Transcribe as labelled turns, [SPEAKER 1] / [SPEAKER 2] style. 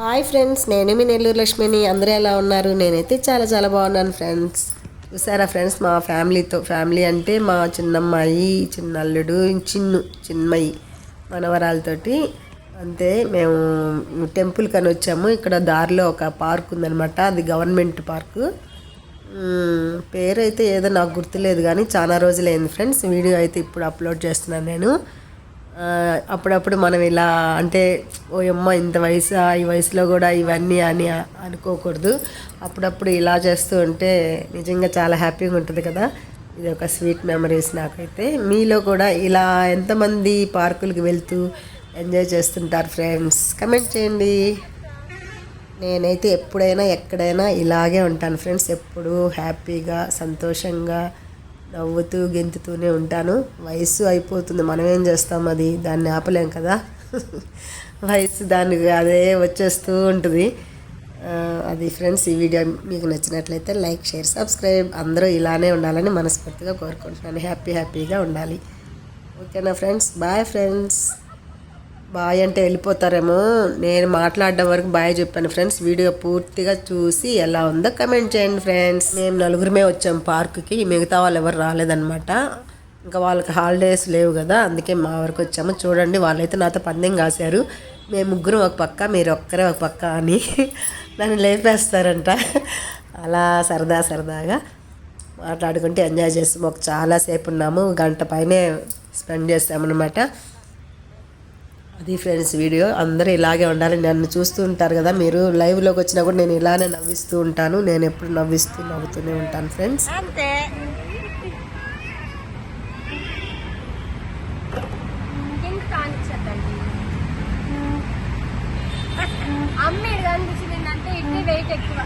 [SPEAKER 1] Hi friends నేను మీ నెల్లూరు లక్ష్మిని. అందరూ ఎలా ఉన్నారు? నేనైతే చాలా చాలా బాగున్నాను ఫ్రెండ్స్. చూసారా ఫ్రెండ్స్ మా ఫ్యామిలీతో ఫ్యామిలీ అంటే మా చిన్నమ్మాయి చిన్న అల్లుడు చిన్ను చిన్మయి మనవరాలతోటి అంతే మేము టెంపుల్ కని వచ్చాము. ఇక్కడ దారిలో ఒక పార్క్ ఉందనమాట అది గవర్నమెంట్ పార్కు. పేరు అయితే ఏదో నాకు గుర్తులేదు కానీ చాలా రోజులైంది ఫ్రెండ్స్. వీడియో అయితే ఇప్పుడు అప్లోడ్ చేస్తున్నాను నేను. అప్పుడప్పుడు మనం ఇలా అంటే ఓ అమ్మ ఇంత వయసు ఈ వయసులో కూడా ఇవన్నీ అని అనుకోకూడదు. అప్పుడప్పుడు ఇలా చేస్తూ ఉంటే నిజంగా చాలా హ్యాపీగా ఉంటుంది కదా. ఇది ఒక స్వీట్ మెమరీస్ నాకైతే. మీలో కూడా ఇలా ఎంతమంది పార్కులకు వెళ్తూ ఎంజాయ్ చేస్తుంటారు ఫ్రెండ్స్? కమెంట్ చేయండి. నేనైతే ఎప్పుడైనా ఎక్కడైనా ఇలాగే ఉంటాను ఫ్రెండ్స్. ఎప్పుడు హ్యాపీగా సంతోషంగా నవ్వుతూ గెంతుతూనే ఉంటాను. వయసు అయిపోతుంది. మనం ఏం చేస్తాం అది? దాన్ని ఆపలేం కదా? వయసు దానికి అదే వచ్చేస్తూ ఉంటుంది. అది ఫ్రెండ్స్ ఈ వీడియో మీకు నచ్చినట్లయితే లైక్ షేర్ సబ్స్క్రైబ్. అందరూ ఇలానే ఉండాలని మనస్ఫూర్తిగా కోరుకుంటున్నాను. హ్యాపీ హ్యాపీగా ఉండాలి. ఓకేనా ఫ్రెండ్స్? Bye friends. బాయ్ అంటే వెళ్ళిపోతారేమో. నేను మాట్లాడడం వరకు బాయ్ చెప్పాను ఫ్రెండ్స్. వీడియో పూర్తిగా చూసి ఎలా ఉందో కమెంట్ చేయండి ఫ్రెండ్స్. మేము నలుగురమే వచ్చాం పార్కుకి. మిగతా వాళ్ళు ఎవరు రాలేదన్నమాట. ఇంకా వాళ్ళకి హాలిడేస్ లేవు కదా అందుకే మా వరకు వచ్చాము. చూడండి వాళ్ళైతే నాతో పందెం కాశారు. మేము ముగ్గురు ఒక పక్క మీరు ఒక్కరే ఒక పక్క అని నన్ను లేపేస్తారంట. అలా సరదా సరదాగా మాట్లాడుకుంటే ఎంజాయ్ చేస్తాము ఒక చాలాసేపు ఉన్నాము. గంట పైనే స్పెండ్ చేస్తామన్నమాట. అది ఫ్రెండ్స్ వీడియో అందరూ ఇలాగే ఉండాలి. నన్ను చూస్తూ ఉంటారు కదా మీరు లైవ్లోకి వచ్చినా కూడా నేను ఇలానే నవ్విస్తూ ఉంటాను. నేను ఎప్పుడు నవ్విస్తూ నవ్వుతూనే ఉంటాను ఫ్రెండ్స్.
[SPEAKER 2] అంతే. అమ్మ కనిపించింది అంటే ఇడ్లీ వెయిట్ ఎక్కువ.